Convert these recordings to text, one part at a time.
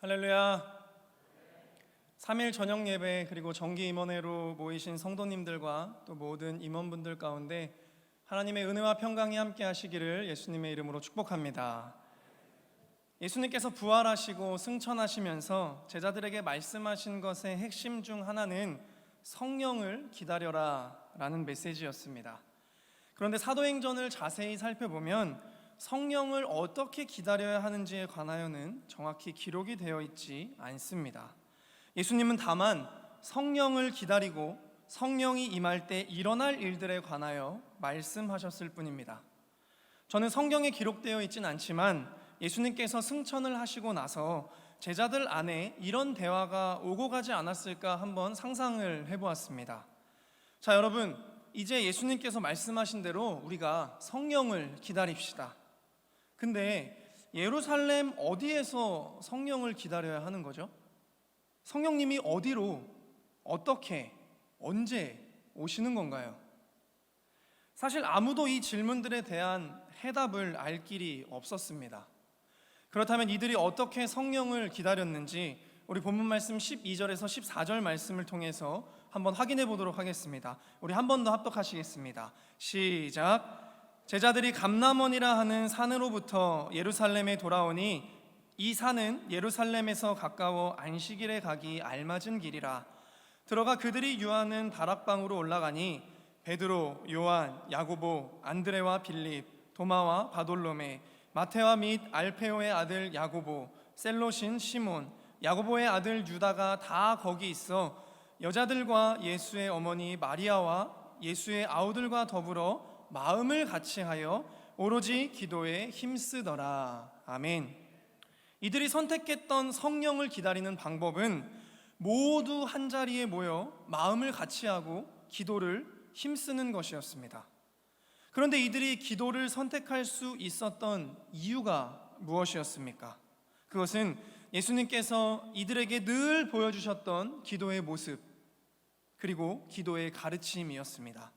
할렐루야. 3일 저녁 예배 그리고 정기 임원회로 모이신 성도님들과 또 모든 임원분들 가운데 하나님의 은혜와 평강이 함께 하시기를 예수님의 이름으로 축복합니다. 예수님께서 부활하시고 승천하시면서 제자들에게 말씀하신 것의 핵심 중 하나는 성령을 기다려라 라는 메시지였습니다. 그런데 사도행전을 자세히 살펴보면 성령을 어떻게 기다려야 하는지에 관하여는 정확히 기록이 되어 있지 않습니다. 예수님은 다만 성령을 기다리고 성령이 임할 때 일어날 일들에 관하여 말씀하셨을 뿐입니다. 저는 성경에 기록되어 있진 않지만 예수님께서 승천을 하시고 나서 제자들 안에 이런 대화가 오고 가지 않았을까 한번 상상을 해보았습니다. 자, 여러분, 이제 예수님께서 말씀하신 대로 우리가 성령을 기다립시다. 근데 예루살렘 어디에서 성령을 기다려야 하는 거죠? 성령님이 어디로, 어떻게, 언제 오시는 건가요? 사실 아무도 이 질문들에 대한 해답을 알 길이 없었습니다. 그렇다면 이들이 어떻게 성령을 기다렸는지 우리 본문 말씀 12절에서 14절 말씀을 통해서 한번 확인해 보도록 하겠습니다. 우리 한 번 더 합독하시겠습니다. 시작. 제자들이 감남원이라 하는 산으로부터 예루살렘에 돌아오니 이 산은 예루살렘에서 가까워 안식일에 가기 알맞은 길이라. 들어가 그들이 유하는 다락방으로 올라가니 베드로, 요한, 야고보, 안드레와 빌립, 도마와 바돌로메, 마테와 및 알페오의 아들 야고보, 셀로신 시몬, 야고보의 아들 유다가 다 거기 있어 여자들과 예수의 어머니 마리아와 예수의 아우들과 더불어 마음을 같이하여 오로지 기도에 힘쓰더라. 아멘. 이들이 선택했던 성령을 기다리는 방법은 모두 한 자리에 모여 마음을 같이하고 기도를 힘쓰는 것이었습니다. 그런데 이들이 기도를 선택할 수 있었던 이유가 무엇이었습니까? 그것은 예수님께서 이들에게 늘 보여주셨던 기도의 모습, 그리고 기도의 가르침이었습니다.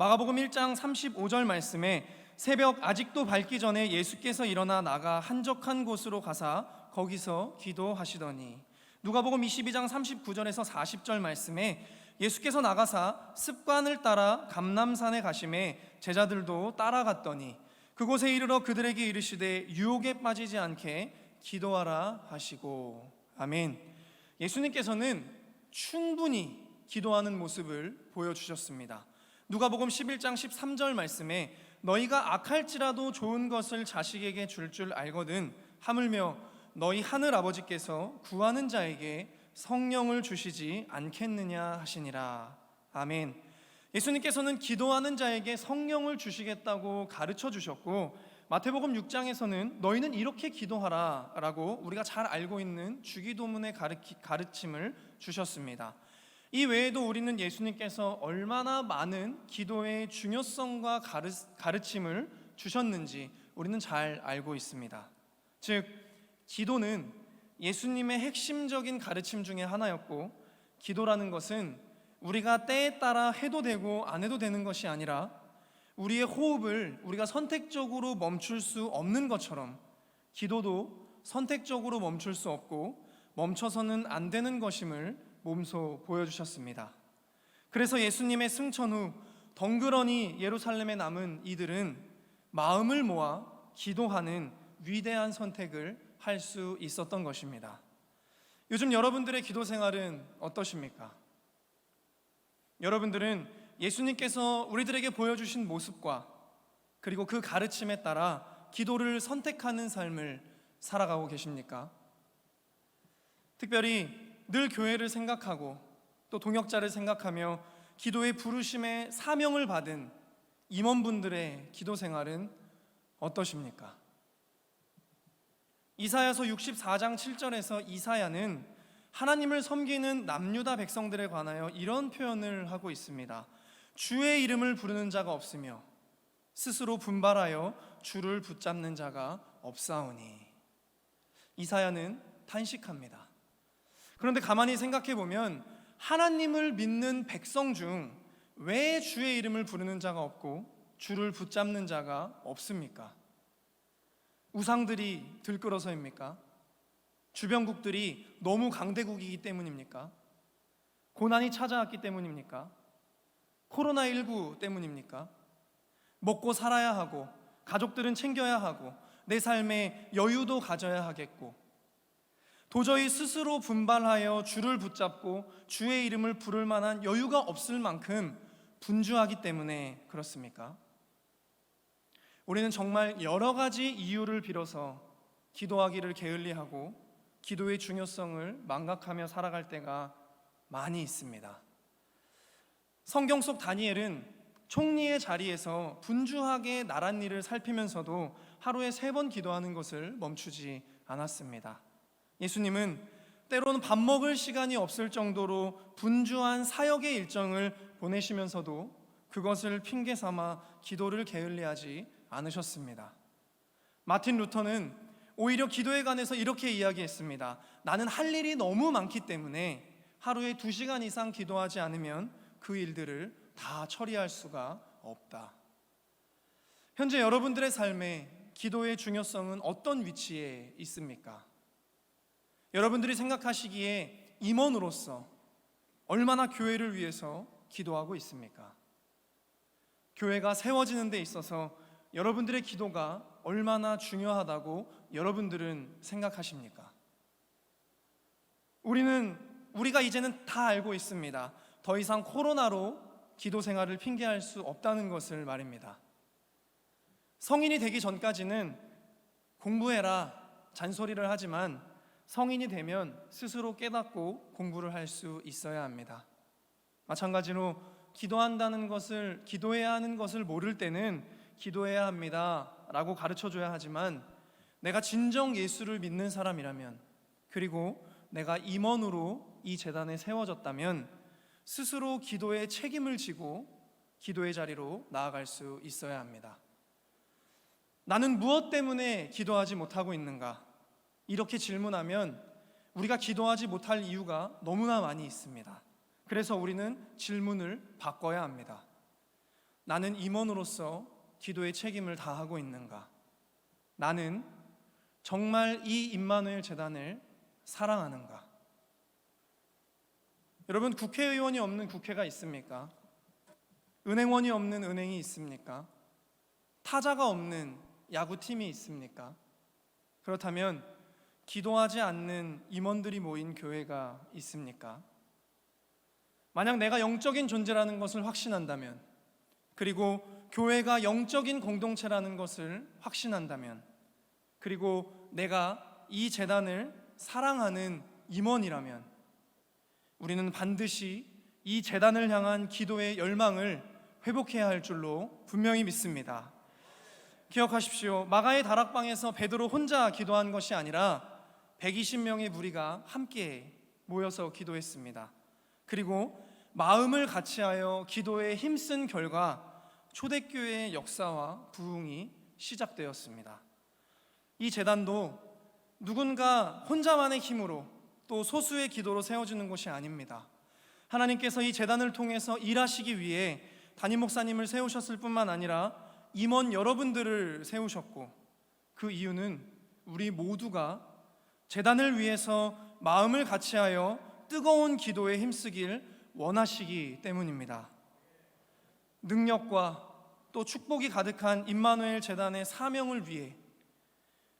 마가복음 1장 35절 말씀에 새벽 아직도 밝기 전에 예수께서 일어나 나가 한적한 곳으로 가사 거기서 기도하시더니 누가복음 22장 39절에서 40절 말씀에 예수께서 나가사 습관을 따라 감남산에 가심에 제자들도 따라갔더니 그곳에 이르러 그들에게 이르시되 유혹에 빠지지 않게 기도하라 하시고 아멘. 예수님께서는 충분히 기도하는 모습을 보여주셨습니다. 누가복음 11장 13절 말씀에 너희가 악할지라도 좋은 것을 자식에게 줄줄 알거든 하물며 너희 하늘 아버지께서 구하는 자에게 성령을 주시지 않겠느냐 하시니라. 아멘. 예수님께서는 기도하는 자에게 성령을 주시겠다고 가르쳐 주셨고 마태복음 6장에서는 너희는 이렇게 기도하라라고 우리가 잘 알고 있는 주기도문의 가르침을 주셨습니다. 이 외에도 우리는 예수님께서 얼마나 많은 기도의 중요성과 가르침을 주셨는지 우리는 잘 알고 있습니다. 즉, 기도는 예수님의 핵심적인 가르침 중에 하나였고, 기도라는 것은 우리가 때에 따라 해도 되고 안 해도 되는 것이 아니라 우리의 호흡을 우리가 선택적으로 멈출 수 없는 것처럼 기도도 선택적으로 멈출 수 없고 멈춰서는 안 되는 것임을 몸소 보여주셨습니다. 그래서 예수님의 승천 후 덩그러니 예루살렘에 남은 이들은 마음을 모아 기도하는 위대한 선택을 할 수 있었던 것입니다. 요즘 여러분들의 기도 생활은 어떠십니까? 여러분들은 예수님께서 우리들에게 보여주신 모습과 그리고 그 가르침에 따라 기도를 선택하는 삶을 살아가고 계십니까? 특별히 늘 교회를 생각하고 또 동역자를 생각하며 기도의 부르심의 사명을 받은 임원분들의 기도 생활은 어떠십니까? 이사야서 64장 7절에서 이사야는 하나님을 섬기는 남유다 백성들에 관하여 이런 표현을 하고 있습니다. 주의 이름을 부르는 자가 없으며 스스로 분발하여 주를 붙잡는 자가 없사오니 이사야는 탄식합니다. 그런데 가만히 생각해 보면 하나님을 믿는 백성 중 왜 주의 이름을 부르는 자가 없고 주를 붙잡는 자가 없습니까? 우상들이 들끓어서입니까? 주변국들이 너무 강대국이기 때문입니까? 고난이 찾아왔기 때문입니까? 코로나19 때문입니까? 먹고 살아야 하고 가족들은 챙겨야 하고 내 삶에 여유도 가져야 하겠고 도저히 스스로 분발하여 주를 붙잡고 주의 이름을 부를 만한 여유가 없을 만큼 분주하기 때문에 그렇습니까? 우리는 정말 여러 가지 이유를 빌어서 기도하기를 게을리하고 기도의 중요성을 망각하며 살아갈 때가 많이 있습니다. 성경 속 다니엘은 총리의 자리에서 분주하게 나란 일을 살피면서도 하루에 세 번 기도하는 것을 멈추지 않았습니다. 예수님은 때로는 밥 먹을 시간이 없을 정도로 분주한 사역의 일정을 보내시면서도 그것을 핑계 삼아 기도를 게을리하지 않으셨습니다. 마틴 루터는 오히려 기도에 관해서 이렇게 이야기했습니다. 나는 할 일이 너무 많기 때문에 하루에 두 시간 이상 기도하지 않으면 그 일들을 다 처리할 수가 없다. 현재 여러분들의 삶에 기도의 중요성은 어떤 위치에 있습니까? 여러분들이 생각하시기에 임원으로서 얼마나 교회를 위해서 기도하고 있습니까? 교회가 세워지는 데 있어서 여러분들의 기도가 얼마나 중요하다고 여러분들은 생각하십니까? 우리는 우리가 이제는 다 알고 있습니다. 더 이상 코로나로 기도 생활을 핑계할 수 없다는 것을 말입니다. 성인이 되기 전까지는 공부해라 잔소리를 하지만 성인이 되면 스스로 깨닫고 공부를 할 수 있어야 합니다. 마찬가지로 기도한다는 것을 기도해야 하는 것을 모를 때는 기도해야 합니다라고 가르쳐 줘야 하지만 내가 진정 예수를 믿는 사람이라면 그리고 내가 임원으로 이 재단에 세워졌다면 스스로 기도의 책임을 지고 기도의 자리로 나아갈 수 있어야 합니다. 나는 무엇 때문에 기도하지 못하고 있는가? 이렇게 질문하면 우리가 기도하지 못할 이유가 너무나 많이 있습니다. 그래서 우리는 질문을 바꿔야 합니다. 나는 임원으로서 기도의 책임을 다하고 있는가? 나는 정말 이 임마누엘 재단을 사랑하는가? 여러분 국회의원이 없는 국회가 있습니까? 은행원이 없는 은행이 있습니까? 타자가 없는 야구팀이 있습니까? 그렇다면 기도하지 않는 임원들이 모인 교회가 있습니까? 만약 내가 영적인 존재라는 것을 확신한다면 그리고 교회가 영적인 공동체라는 것을 확신한다면 그리고 내가 이 재단을 사랑하는 임원이라면 우리는 반드시 이 재단을 향한 기도의 열망을 회복해야 할 줄로 분명히 믿습니다. 기억하십시오. 마가의 다락방에서 베드로 혼자 기도한 것이 아니라 120명의 무리가 함께 모여서 기도했습니다. 그리고 마음을 같이하여 기도에 힘쓴 결과 초대교회의 역사와 부흥이 시작되었습니다. 이 재단도 누군가 혼자만의 힘으로 또 소수의 기도로 세워지는 것이 아닙니다. 하나님께서 이 재단을 통해서 일하시기 위해 담임 목사님을 세우셨을 뿐만 아니라 임원 여러분들을 세우셨고 그 이유는 우리 모두가 재단을 위해서 마음을 같이하여 뜨거운 기도에 힘쓰길 원하시기 때문입니다. 능력과 또 축복이 가득한 임마누엘 재단의 사명을 위해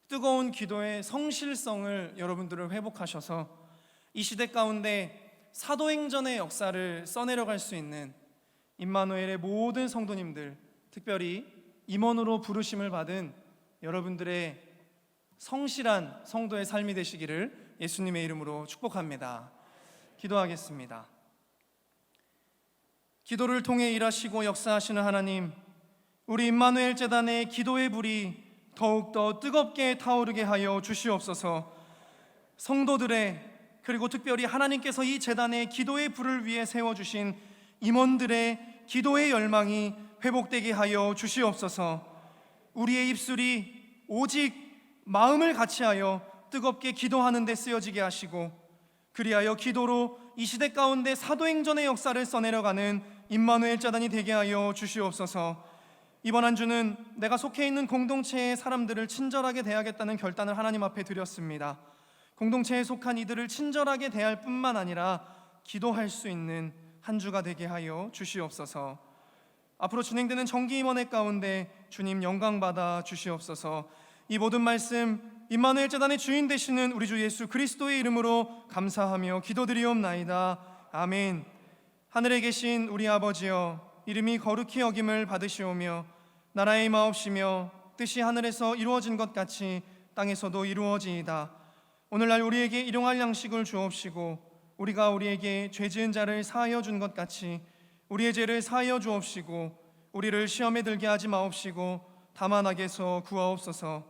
뜨거운 기도의 성실성을 여러분들을 회복하셔서 이 시대 가운데 사도행전의 역사를 써내려갈 수 있는 임마누엘의 모든 성도님들, 특별히 임원으로 부르심을 받은 여러분들의 성실한 성도의 삶이 되시기를 예수님의 이름으로 축복합니다. 기도하겠습니다. 기도를 통해 일하시고 역사하시는 하나님, 우리 임마누엘 재단의 기도의 불이 더욱 더 뜨겁게 타오르게 하여 주시옵소서. 성도들의 그리고 특별히 하나님께서 이 재단의 기도의 불을 위해 세워 주신 임원들의 기도의 열망이 회복되게 하여 주시옵소서. 우리의 입술이 오직 마음을 같이하여 뜨겁게 기도하는 데 쓰여지게 하시고 그리하여 기도로 이 시대 가운데 사도행전의 역사를 써내려가는 임마누엘 자단이 되게 하여 주시옵소서. 이번 한 주는 내가 속해 있는 공동체의 사람들을 친절하게 대하겠다는 결단을 하나님 앞에 드렸습니다. 공동체에 속한 이들을 친절하게 대할 뿐만 아니라 기도할 수 있는 한 주가 되게 하여 주시옵소서. 앞으로 진행되는 정기 임원회 가운데 주님 영광 받아 주시옵소서. 이 모든 말씀 임마누엘 재단의 주인 되시는 우리 주 예수 그리스도의 이름으로 감사하며 기도드리옵나이다. 아멘. 하늘에 계신 우리 아버지여 이름이 거룩히 여김을 받으시오며 나라의 마옵시며 뜻이 하늘에서 이루어진 것 같이 땅에서도 이루어지이다. 오늘날 우리에게 일용할 양식을 주옵시고 우리가 우리에게 죄 지은 자를 사하여 준 것 같이 우리의 죄를 사하여 주옵시고 우리를 시험에 들게 하지 마옵시고 다만 악에서 구하옵소서